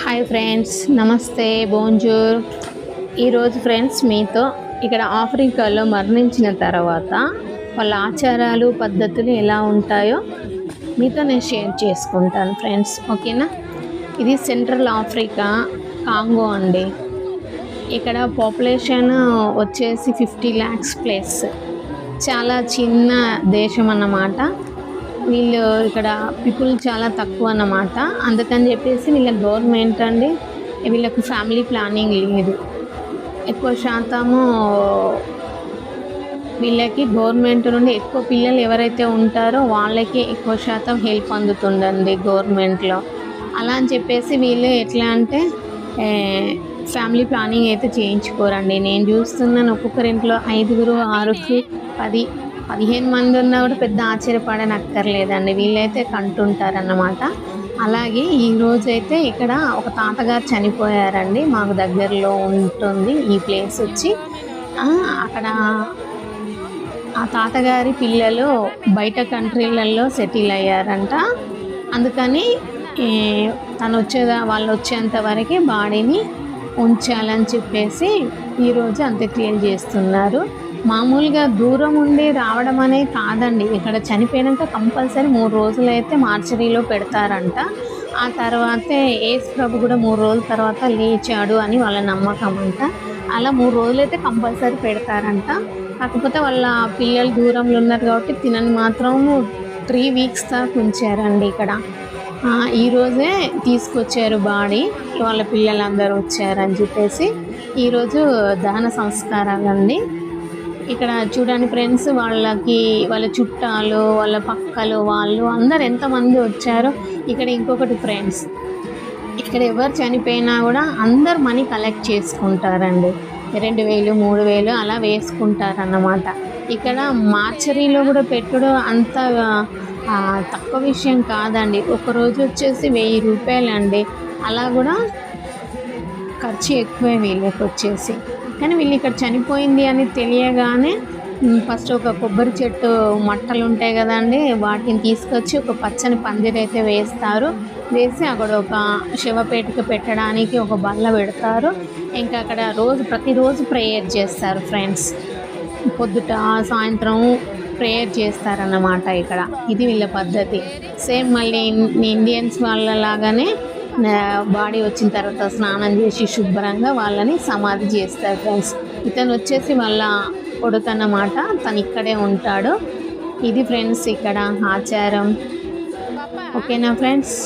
Hi friends నమస్తే బోంజూర్ ఈరోజు friends మీతో ఇక్కడ ఆఫ్రికాలో మరణించిన తర్వాత వాళ్ళ ఆచారాలు పద్ధతులు ఎలా ఉంటాయో మీతో నేను షేర్ చేసుకుంటాను ఫ్రెండ్స్ ఓకేనా? ఇది సెంట్రల్ ఆఫ్రికా కాంగో అండి. ఇక్కడ పాపులేషన్ వచ్చేసి ఫిఫ్టీ ల్యాక్స్ ప్లస్ చాలా చిన్న దేశం అన్నమాట. వీళ్ళు ఇక్కడ పీపుల్ చాలా తక్కువ అన్నమాట. అందుకని చెప్పేసి వీళ్ళ గవర్నమెంట్ అండి వీళ్ళకు ఫ్యామిలీ ప్లానింగ్ లేదు. ఎక్కువ శాతము వీళ్ళకి గవర్నమెంట్ నుండి ఎక్కువ పిల్లలు ఎవరైతే ఉంటారో వాళ్ళకి ఎక్కువ శాతం హెల్ప్ అందుతుందండి గవర్నమెంట్లో. అలా అని చెప్పేసి వీళ్ళు ఎట్లా అంటే ఫ్యామిలీ ప్లానింగ్ అయితే చేయించుకోరండి. నేను చూస్తున్నాను ఒక్కొక్కరింట్లో ఐదుగురు ఆరుకి పది పదిహేను మంది ఉన్నా కూడా పెద్ద ఆశ్చర్యపడని అక్కర్లేదండి వీళ్ళైతే కంటుంటారన్నమాట. అలాగే ఈ అయితే ఇక్కడ ఒక తాతగారు చనిపోయారండి. మాకు దగ్గరలో ఉంటుంది. ఈ ప్లేస్ వచ్చి అక్కడ ఆ తాతగారి పిల్లలు బయట కంట్రీలలో సెటిల్ అయ్యారంట. అందుకని తను వచ్చేదా వాళ్ళు వచ్చేంత వరకు బాడీని ఉంచాలని చెప్పేసి ఈరోజు అంత్యక్రియలు చేస్తున్నారు. మామూలుగా దూరం ఉండి రావడం అనే కాదండి. ఇక్కడ చనిపోయాక కంపల్సరీ మూడు రోజులు అయితే మార్చరీలో పెడతారంట. ఆ తర్వాతే ఏసు ప్రభు కూడా మూడు రోజుల తర్వాత లేచాడు అని వాళ్ళ నమ్మకం అంట. అలా మూడు రోజులు అయితే కంపల్సరీ పెడతారంట. కాకపోతే వాళ్ళ పిల్లలు దూరంలో ఉన్నారు కాబట్టి తినని మాత్రం త్రీ వీక్స్ దాకా ఉంచారండి ఇక్కడ. ఈరోజే తీసుకొచ్చారు బాడీ. వాళ్ళ పిల్లలందరూ వచ్చారని చెప్పేసి ఈరోజు దహన సంస్కారాలండి. ఇక్కడ చూడండి ఫ్రెండ్స్ వాళ్ళకి వాళ్ళ చుట్టాలు వాళ్ళ పక్కలు వాళ్ళు అందరు ఎంతమంది వచ్చారో ఇక్కడ ఇంకొకటి ఫ్రెండ్స్ ఇక్కడ ఎవరు చనిపోయినా కూడా అందరు మనీ కలెక్ట్ చేసుకుంటారండి. రెండు వేలు మూడు వేలు అలా వేసుకుంటారన్నమాట. ఇక్కడ మార్చరీలో కూడా పెట్టడం అంత తక్కువ విషయం కాదండి. ఒక రోజు వచ్చేసి వెయ్యి రూపాయలండి. అలా కూడా ఖర్చు ఎక్కువే వీళ్ళకి వచ్చేసి. కానీ వీళ్ళు ఇక్కడ చనిపోయింది అని తెలియగానే ఫస్ట్ ఒక కొబ్బరి చెట్టు మట్టలు ఉంటాయి కదండి వాటిని తీసుకొచ్చి ఒక పచ్చని పందిరి అయితే వేస్తారు. వేసి అక్కడ ఒక శవపేటిక పెట్టడానికి ఒక బల్ల పెడతారు. ఇంకా అక్కడ రోజు ప్రతిరోజు ప్రేయర్ చేస్తారు ఫ్రెండ్స్. పొద్దుట సాయంత్రం ప్రేయర్ చేస్తారన్నమాట ఇక్కడ. ఇది వీళ్ళ పద్ధతి. సేమ్ మళ్ళీ ఇండియన్స్ వాళ్ళ లాగానే బాడీ వచ్చిన తర్వాత స్నానం చేసి శుభ్రంగా వాళ్ళని సమాధి చేస్తారు ఫ్రెండ్స్ ఇతను వచ్చేసి వాళ్ళ కొడుకన్నమాట తను ఇక్కడే ఉంటాడు. ఇది ఫ్రెండ్స్ ఇక్కడ ఆచారం. ఓకేనా ఫ్రెండ్స్